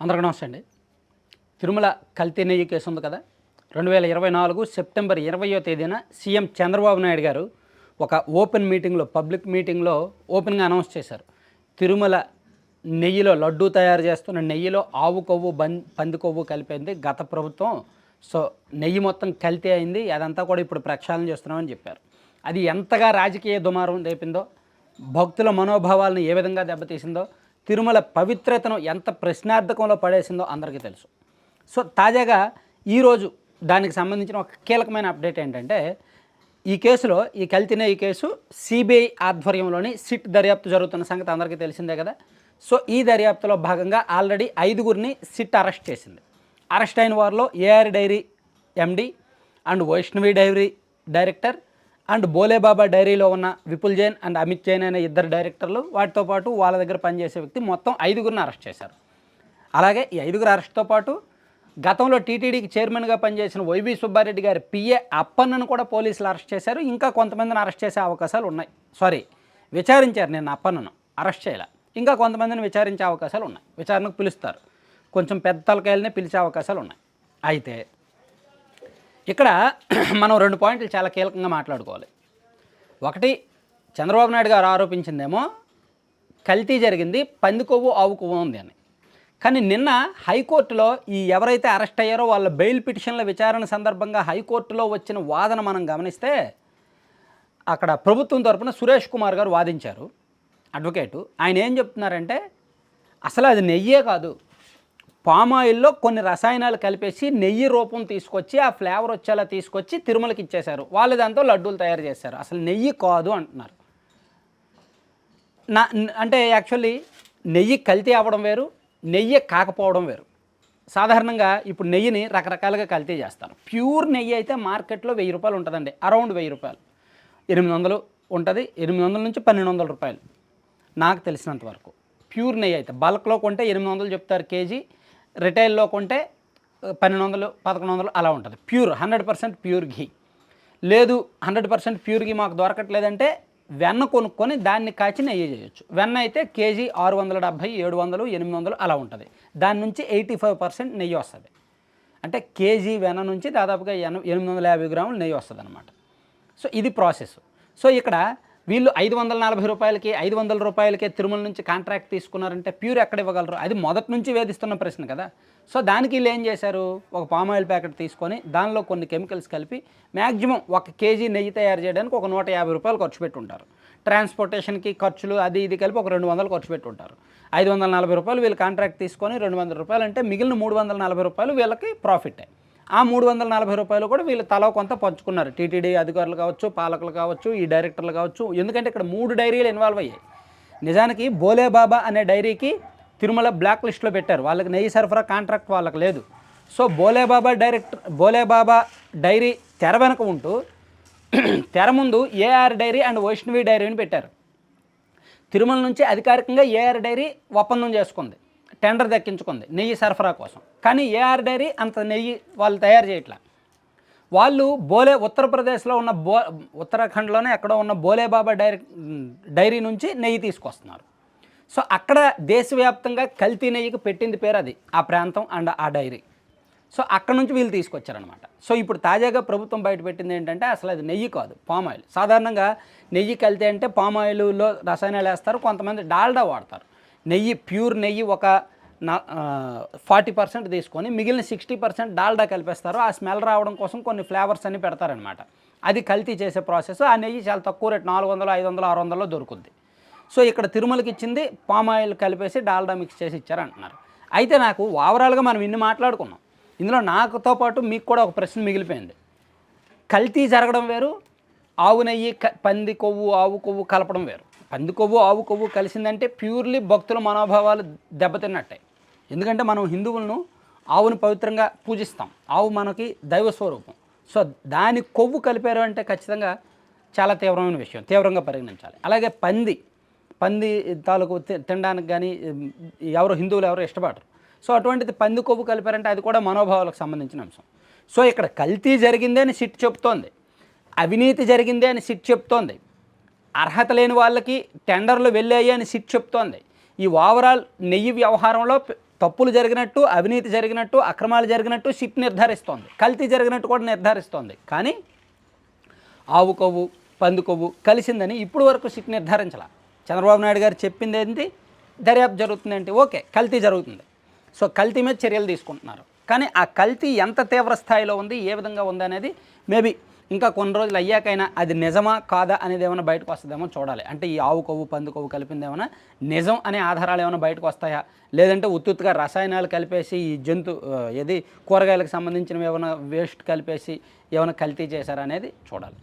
అందరికీ నమస్తే అండి. తిరుమల కల్తీ నెయ్యి కేసు ఉంది కదా. రెండు వేల ఇరవై నాలుగు సెప్టెంబర్ ఇరవయో తేదీన సీఎం చంద్రబాబు నాయుడు గారు ఒక ఓపెన్ మీటింగ్లో పబ్లిక్ మీటింగ్లో ఓపెన్గా అనౌన్స్ చేశారు. తిరుమల నెయ్యిలో లడ్డూ తయారు చేస్తున్న నెయ్యిలో ఆవు కొవ్వు బం పంది కొవ్వు కలిపింది గత ప్రభుత్వం. సో నెయ్యి మొత్తం కల్తీ అయింది. అదంతా కూడా ఇప్పుడు ప్రక్షాళన చేస్తున్నామని చెప్పారు. అది ఎంతగా రాజకీయ దుమారం రేపిందో భక్తుల మనోభావాలను ఏ విధంగా దెబ్బతీసిందో తిరుమల పవిత్రతను ఎంత ప్రశ్నార్థకంలో పడేసిందో అందరికీ తెలుసు. సో తాజాగా ఈరోజు దానికి సంబంధించిన ఒక కీలకమైన అప్డేట్ ఏంటంటే ఈ కేసులో ఈ కల్తీనే ఈ కేసు సిబిఐ ఆధ్వర్యంలోని సిట్ దర్యాప్తు జరుగుతున్న సంగతి అందరికీ తెలిసిందే కదా. సో ఈ దర్యాప్తులో భాగంగా ఆల్రెడీ ఐదుగురిని సిట్ అరెస్ట్ చేసింది. అరెస్ట్ అయిన వారిలో AR dairy MD and Vaishnavi dairy director and Bholebaba డైరీలో ఉన్న విపుల్ జైన్ అండ్ అమిత్ జైన్ అనే ఇద్దరు డైరెక్టర్లు వాటితో పాటు వాళ్ళ దగ్గర పనిచేసే వ్యక్తి మొత్తం ఐదుగురిని అరెస్ట్ చేశారు. అలాగే ఈ ఐదుగురు అరెస్ట్తో పాటు గతంలో టీటీడీకి చైర్మన్గా పనిచేసిన వైవి సుబ్బారెడ్డి గారి పిఏ అప్పన్నను కూడా పోలీసులు అరెస్ట్ చేశారు. ఇంకా కొంతమందిని అరెస్ట్ చేసే అవకాశాలు ఉన్నాయి. సారీ విచారించారు నేను అప్పన్నను. అరెస్ట్ చేయాల. ఇంకా కొంతమందిని విచారించే అవకాశాలు ఉన్నాయి. విచారణకు పిలుస్తారు. కొంచెం పెద్ద తలకాయలనే పిలిచే అవకాశాలు ఉన్నాయి. అయితే ఇక్కడ మనం రెండు పాయింట్లు చాలా కీలకంగా మాట్లాడుకోవాలి. ఒకటి చంద్రబాబు నాయుడు గారు ఆరోపించిందేమో కల్తీ జరిగింది పంది కొవ్వు ఆవు కొవ్వు ఉంది అని. కానీ నిన్న హైకోర్టులో ఈ ఎవరైతే అరెస్ట్ అయ్యారో వాళ్ళ బెయిల్ పిటిషన్ల విచారణ సందర్భంగా హైకోర్టులో వచ్చిన వాదన మనం గమనిస్తే అక్కడ ప్రభుత్వం తరపున సురేష్ కుమార్ గారు వాదించారు అడ్వకేటు. ఆయన ఏం చెప్తున్నారంటే అసలు అది నెయ్యే కాదు పామాయిల్లో కొన్ని రసాయనాలు కలిపేసి నెయ్యి రూపం తీసుకొచ్చి ఆ ఫ్లేవర్ వచ్చేలా తీసుకొచ్చి తిరుమలకి ఇచ్చేశారు. వాళ్ళు దాంతో లడ్డూలు తయారు చేశారు. అసలు నెయ్యి కాదు అంటున్నారు. నా అంటే యాక్చువల్లీ నెయ్యి కల్తీ అవ్వడం వేరు నెయ్యి కాకపోవడం వేరు. సాధారణంగా ఇప్పుడు నెయ్యిని రకరకాలుగా కల్తీ చేస్తారు. ప్యూర్ నెయ్యి అయితే మార్కెట్లో వెయ్యి రూపాయలు ఉంటుందండి. అరౌండ్ వెయ్యి రూపాయలు. ఎనిమిది వందలు ఉంటుంది. ఎనిమిది వందల నుంచి పన్నెండు వందల రూపాయలు. నాకు తెలిసినంత వరకు ప్యూర్ నెయ్యి అయితే బల్క్లో కొంటే ఎనిమిది వందలు చెప్తారు కేజీ. రిటైల్లో కొంటే పన్నెండు వందలు పదకొండు వందలు అలా ఉంటుంది. Pure hundred percent pure ghee. లేదు హండ్రెడ్ పర్సెంట్ ప్యూర్ ఘీ మాకు దొరకట్లేదంటే వెన్న కొనుక్కొని దాన్ని కాచి నెయ్యి చేయొచ్చు. వెన్న అయితే కేజీ ఆరు వందల డెబ్భై ఏడు వందలు ఎనిమిది వందలు అలా ఉంటుంది. దాని నుంచి ఎయిటీ ఫైవ్ పర్సెంట్ నెయ్యి వస్తుంది. అంటే కేజీ వెన్న నుంచి దాదాపుగా ఎన ఎనిమిది వందల యాభై గ్రాములు నెయ్యి వస్తుంది అనమాట సో ఇది ప్రాసెస్. సో ఇక్కడ వీళ్ళు ఐదు వందల నలభై రూపాయలకి ఐదు వందల రూపాయలకే తిరుమల నుంచి కాంట్రాక్ట్ తీసుకున్నారంటే ప్యూర్ ఎక్కడ ఇవ్వగలరు? అది మొదటి నుంచి వేధిస్తున్న ప్రశ్న కదా. సో దానికి వీళ్ళు ఏం చేశారు? ఒక పామ్ ఆయిల్ ప్యాకెట్ తీసుకొని దానిలో కొన్ని కెమికల్స్ కలిపి మ్యాక్సిమం ఒక కేజీ నెయ్యి తయారు చేయడానికి ఒక నూట యాభై రూపాయలు ఖర్చు పెట్టుంటారు. ట్రాన్స్పోర్టేషన్కి ఖర్చులు అది ఇది కలిపి ఒక రెండు వందలు ఖర్చు పెట్టుంటారు. ఐదు వందల నలభై రూపాయలు వీళ్ళు కాంట్రాక్ట్ తీసుకొని రెండు వందల రూపాయలు అంటే మిగిలిన మూడు వందల నలభై రూపాయలు వీళ్ళకి ప్రాఫిటే ఆ మూడు వందల నలభై రూపాయలు కూడా వీళ్ళు తలో కొంత పంచుకున్నారు. టీటీడీ అధికారులు కావచ్చు పాలకులు కావచ్చు ఈ డైరెక్టర్లు కావచ్చు. ఎందుకంటే ఇక్కడ మూడు డైరీలు ఇన్వాల్వ్ అయ్యాయి. నిజానికి బోలే బాబా అనే డైరీకి తిరుమల బ్లాక్ లిస్ట్లో పెట్టారు. వాళ్ళకి నెయ్యి సరఫరా కాంట్రాక్ట్ వాళ్ళకి లేదు. So Bholebaba director Bholebaba dairy తెర వెనక ఉంటూ తెర ముందు ఏఆర్ డైరీ అండ్ వైష్ణవి డైరీని పెట్టారు. తిరుమల నుంచి అధికారికంగా ఏఆర్ డైరీ ఒప్పందం చేసుకుంది. టెండర్ దక్కించుకుంది నెయ్యి సరఫరా కోసం. కానీ ఏఆర్ డైరీ అంత నెయ్యి వాళ్ళు తయారు చేయట్లా. వాళ్ళు బోలే ఉత్తరప్రదేశ్లో ఉన్న బో ఉత్తరాఖండ్లోనే ఎక్కడో ఉన్న బోలేబాబా డైరీ డైరీ నుంచి నెయ్యి తీసుకొస్తున్నారు. సో అక్కడ దేశవ్యాప్తంగా కల్తీ నెయ్యికి పెట్టింది పేరు అది ఆ ప్రాంతం అండ్ ఆ డైరీ. సో అక్కడ నుంచి వీళ్ళు తీసుకొచ్చారనమాట సో ఇప్పుడు తాజాగా ప్రభుత్వం బయటపెట్టింది ఏంటంటే అసలు అది నెయ్యి కాదు పామాయిల్. సాధారణంగా నెయ్యి కల్తీ అంటే పామాయిల్లో రసాయనాలు వేస్తారు కొంతమంది డాల్డా వాడతారు. నెయ్యి ప్యూర్ నెయ్యి ఒక నా ఫార్టీ పర్సెంట్ తీసుకొని మిగిలిన సిక్స్టీ పర్సెంట్ డాల్డా కలిపేస్తారు. ఆ స్మెల్ రావడం కోసం కొన్ని ఫ్లేవర్స్ అన్ని పెడతారనమాట. అది కల్తీ చేసే ప్రాసెస్. ఆ నెయ్యి చాలా తక్కువ రేట్ నాలుగు వందలు ఐదు వందలు ఆరు వందలో దొరుకుద్ది. సో ఇక్కడ తిరుమలకి ఇచ్చింది పామ్ ఆయిల్ కలిపేసి డాల్డా మిక్స్ చేసి ఇచ్చారంటున్నారు. అయితే నాకు ఓవరాల్గా మనం ఇన్ని మాట్లాడుకున్నాం. ఇందులో నాకుతో పాటు మీకు కూడా ఒక ప్రశ్న మిగిలిపోయింది. కల్తీ జరగడం వేరు ఆవు నెయ్యి క- పంది కొవ్వు ఆవు కొవ్వు కలపడం వేరు. పంది కొవ్వు ఆవు కొవ్వు కలిసిందంటే ప్యూర్లీ భక్తుల మనోభావాలు దెబ్బతిన్నట్టే. ఎందుకంటే మనం హిందువులను ఆవును పవిత్రంగా పూజిస్తాం. ఆవు మనకి దైవ స్వరూపం. సో దాని కొవ్వు కలిపారు అంటే ఖచ్చితంగా చాలా తీవ్రమైన విషయం. తీవ్రంగా పరిగణించాలి. అలాగే పంది. పంది తాలూకు తి- తినడానికి కానీ ఎవరు హిందువులు ఎవరు ఇష్టపడరు. సో అటువంటిది పంది కొవ్వు కలిపారంటే అది కూడా మనోభావాలకు సంబంధించిన అంశం. సో ఇక్కడ కల్తీ జరిగిందే అని సిట్ చెప్తోంది. అవినీతి జరిగిందే అని సిట్ చెప్తోంది. అర్హత లేని వాళ్ళకి టెండర్లు వెళ్ళాయి అని సిట్ చెప్తోంది. ఈ ఓవరాల్ నెయ్యి వ్యవహారంలో తప్పులు జరిగినట్టు అవినీతి జరిగినట్టు అక్రమాలు జరిగినట్టు సిట్ నిర్ధారిస్తోంది. కల్తీ జరిగినట్టు కూడా నిర్ధారిస్తోంది. కానీ ఆవు కొవ్వు పంది కొవ్వు కలిసిందని ఇప్పుడు వరకు సిట్ నిర్ధారించాల. చంద్రబాబు నాయుడు గారు చెప్పింది ఏంటి? దర్యాప్తు జరుగుతుందేంటి ఓకే కల్తీ జరుగుతుంది. సో కల్తీ మీద చర్యలు తీసుకుంటున్నారు. కానీ ఆ కల్తీ ఎంత తీవ్ర స్థాయిలో ఉంది ఏ విధంగా ఉంది అనేది మేబీ ఇంకా కొన్ని రోజులు అయ్యాకైనా అది నిజమా కాదా అనేది ఏమైనా బయటకు వస్తుందేమో చూడాలి. అంటే ఈ ఆవు కొవ్వు పందు కొవ్వు కలిపింది ఏమైనా నిజం అనే ఆధారాలు ఏమైనా బయటకు వస్తాయా? లేదంటే ఉత్తుత్తుగా రసాయనాలు కలిపేసి ఈ జంతు ఏది కూరగాయలకు సంబంధించినవి ఏమైనా వేస్ట్ కలిపేసి ఏమైనా కల్తీ చేశారా అనేది చూడాలి.